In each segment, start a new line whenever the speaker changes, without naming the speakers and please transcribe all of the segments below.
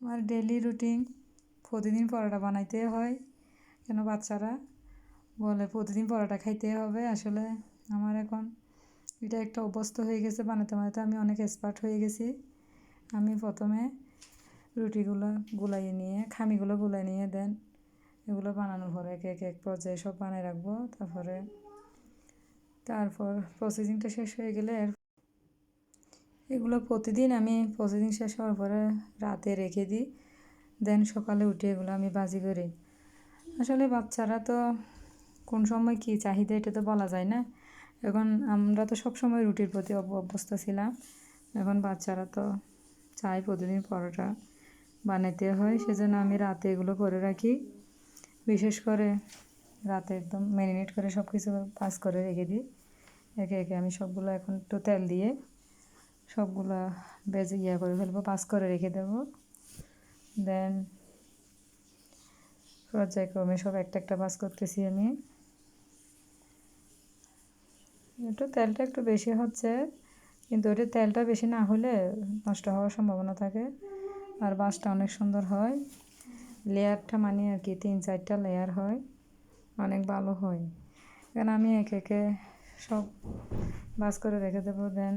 আমার daily routine প্রতিদিন পরোটা বানাইতে হয়। কেন বাচ্চারা বলে প্রতিদিন পরোটা খাইতে হবে। আসলে আমার এখন এটা একটা অভ্যস্ত হয়ে গেছে বানাতে বানাতে আমি অনেক এক্সপার্ট হয়ে গেছি। আমি প্রথমে রুটিগুলো গুলাইয়ে নিয়ে, খামিগুলো গুলাই নিয়ে দেন। এগুলো বানানোর পরে এক এক এক পর্যায়ে সব বানিয়ে রাখব। তারপরে, তারপর প্রসেসিংটা শেষ হয়ে গেলে এর এগুলো প্রতিদিন আমি প্রসেসিং শেষ হওয়ার পরে রাতে রেখে দিই। দেন সকালে উঠে এগুলো আমি বাজি করি। আসলে বাচ্চারা তো কোন সময় কী চাহিদা এটা তো বলা যায় না। এখন আমরা তো সব সময় রুটির প্রতি অভ্যস্ত ছিলাম। এখন বাচ্চারা তো চাই প্রতিদিন পরোটা বানাইতে হয়, সেজন্য আমি রাতে এগুলো করে রাখি। বিশেষ করে রাতে একদম ম্যারিনেট করে সব কিছু পাস করে রেখে দিই। একে একে আমি সবগুলো এখন একটু তেল দিয়ে সবগুলো বেজে ইয়া করে ফেলব পাস করে রেখে দেবো। দেন পর্যায়ক্রমে সব একটা একটা বাস করতেছি আমি। একটু তেলটা একটু বেশি হচ্ছে, কিন্তু ওটা তেলটা বেশি না হলে নষ্ট হওয়ার সম্ভাবনা থাকে। আর বাসটা অনেক সুন্দর হয়। লেয়ারটা মানে আর কি, তিন চারটা লেয়ার হয়। অনেক ভালো হয়। কারণ আমি একে একে সব বাস করে রেখে দেবো দেন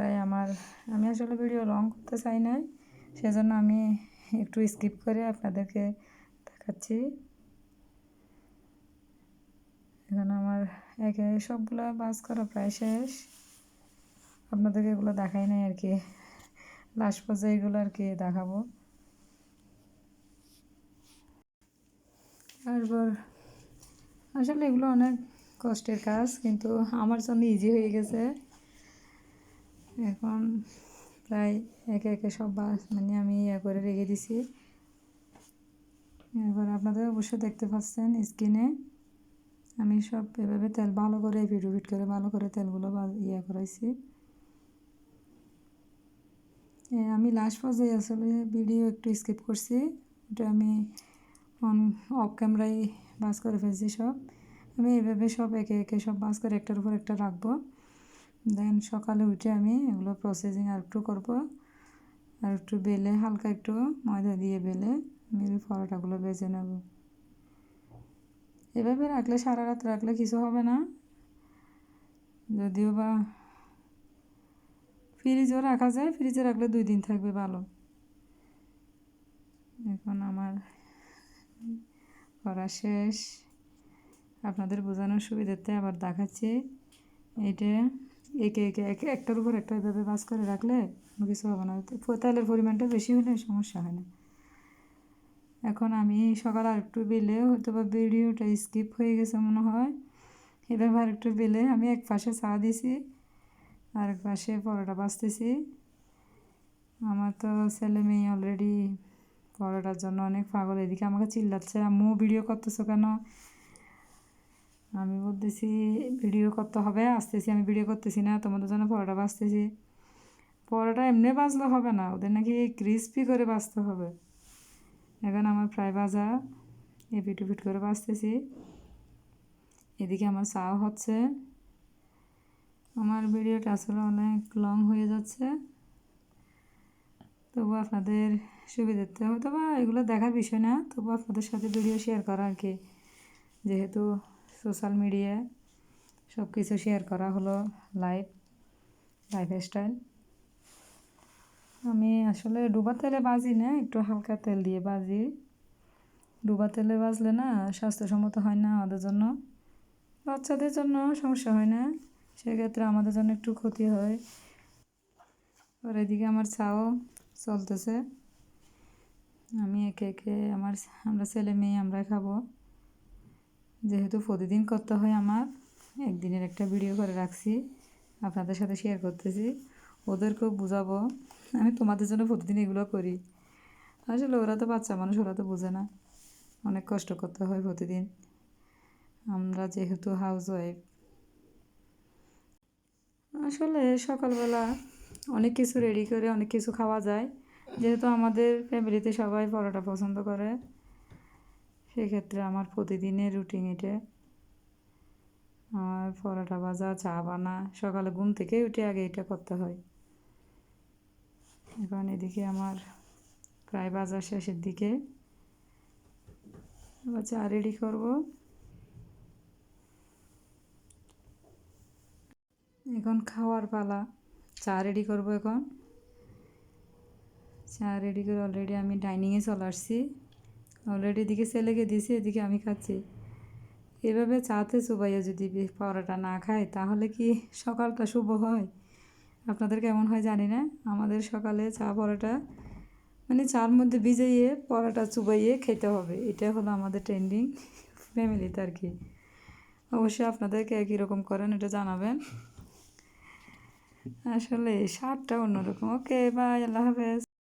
তাই আমার, আমি আসলে ভিডিও লং করতে চাই না সেজন্য আমি একটু স্কিপ করে আপনাদেরকে দেখাচ্ছি। এখানে আমার একে সবগুলো বাস করা প্রায় শেষ। আপনাদেরকে এগুলো দেখাই নাই আর কি। লাস্ট পর্যায়ে এগুলো আর কি দেখাবো। তারপর, আসলে এগুলো অনেক কষ্টের কাজ, কিন্তু আমার জন্য ইজি হয়ে গেছে। এখন প্রায় একে একে সব বাস মানে আমি ইয়ে করে রেখে দিছি। এবার আপনাদের অবশ্যই দেখতে পাচ্ছেন স্কিনে আমি সব এভাবে তেল ভালো করে ভিডিও করে ভালো করে তেলগুলো ইয়ে করাইছি। আমি লাস্ট পর্যায়ে আসলে ভিডিও একটু স্কিপ করছি। ওটা আমি অন অফ ক্যামেরায় বাস করে ফেলছি সব। আমি এভাবে সব একে একে সব বাস করে একটার উপর একটা রাখব। দেন সকালে উঠে আমি এগুলো প্রসেসিং আর একটু করব। আর একটু বেলে, হালকা একটু ময়দা দিয়ে বেলে আমি পরোটাগুলো বেজে নেব। এভাবে রাখলে, সারা রাত রাখলে কিছু হবে না। যদিও বা ফ্রিজও রাখা যায় ফ্রিজে রাখলে দুই দিন থাকবে ভালো। এখন আমার করা শেষ। আপনাদের বোঝানোর সুবিধাতে আবার দেখাচ্ছি। এইটা একে একে একে, একটার উপর একটা এভাবে বাস করে রাখলে কোনো কিছু হবে না। তেলের পরিমাণটা বেশি হলে সমস্যা হয় না। এখন আমি সকাল আর একটু বেলে হয়তো বা ভিডিওটা স্কিপ হয়ে গেছে মনে হয়। এভাবে আর একটু বেলে আমি এক পাশে চা দিছি আর এক পাশে পরোটা বাঁচতেছি। আমার তো ছেলে মেয়ে অলরেডি পরোটার জন্য অনেক পাগল। এদিকে আমাকে চিল্লাচ্ছে, আম্মু ভিডিও করতেছো কেন? আমি বলতেছি, ভিডিও করতে হবে, আসতেছি, আমি ভিডিও করতেছি না, তোমাদের জন্য পরোটা বাঁচতেছি। পরোটা এমনি বাজলে হবে না, ওদের নাকি ক্রিস্পি করে বাঁচতে হবে। এখন আমার ফ্রাই ভাজা এপিট উপিট করে বাঁচতেছি। এদিকে আমার চাও হচ্ছে। আমার ভিডিওটা আসলে অনেক লং হয়ে যাচ্ছে। তবু আপনাদের সুবিধার্থে হয়তো বা এগুলো দেখার বিষয় না, তবু আপনাদের সাথে ভিডিও শেয়ার করা আর কি। যেহেতু সোশ্যাল মিডিয়ায় সব কিছু শেয়ার করা হলো লাইফ স্টাইল আমি আসলে ডুবা তেলে বাজি না, একটু হালকা তেল দিয়ে বাজি। ডুবা তেলে বাজলে না স্বাস্থ্যসম্মত হয় না আমাদের জন্য। বাচ্চাদের জন্য সমস্যা হয় না, সেক্ষেত্রে আমাদের জন্য একটু ক্ষতি হয়। আর এদিকে আমার চাও চলতেছে। আমি একে একে আমার, আমরা ছেলে মেয়ে, আমরা খাব। যেহেতু প্রতিদিন করতে হয় আমার, একদিনের একটা ভিডিও করে রাখছি, আপনাদের সাথে শেয়ার করতেছি, ওদেরকেও বুঝাবো। আমি তোমাদের জন্য প্রতিদিন এগুলো করি। আসলে ওরা তো বাচ্চা মানুষ, ওরা তো বোঝে না। অনেক কষ্ট করতে হয় প্রতিদিন। আমরা যেহেতু হাউস ওয়াইফ আসলে সকালবেলা অনেক কিছু রেডি করে, অনেক কিছু খাওয়া যায়। যেহেতু আমাদের ফ্যামিলিতে সবাই পরোটা পছন্দ করে। সেক্ষেত্রে আমার প্রতিদিনের রুটিন এটা। আমার পরোটা ভাজা, চা বানা, সকালে ঘুম থেকে উঠে আগে এটা করতে হয়। এখন এদিকে আমার প্রায় বাজার শেষের দিকে। এবার চা রেডি করব। এখন খাওয়ার পালা। চা রেডি করব এখন। চা রেডি করে অলরেডি আমি ডাইনিংয়ে চলে আসছি। অলরেডি এদিকে ছেলেকে দিছি, এদিকে আমি খাচ্ছি। এভাবে চাতে চুবাইয়া যদি পরোটা না খায়, তাহলে কি সকালটা শুভ হয়? আপনাদের কেমন হয় জানি না। আমাদের সকালে চা পরোটা মানে চার মধ্যে ভিজাইয়ে পরোটা চুবাইয়ে খেতে হবে। এটা হলো আমাদের ট্রেন্ডিং ফ্যামিলিতে আর কি। অবশ্যই আপনাদেরকে একই রকম করেন, এটা জানাবেন। আসলে স্বাদটা অন্যরকম। ওকে বাই আল্লাহ হাফেজ।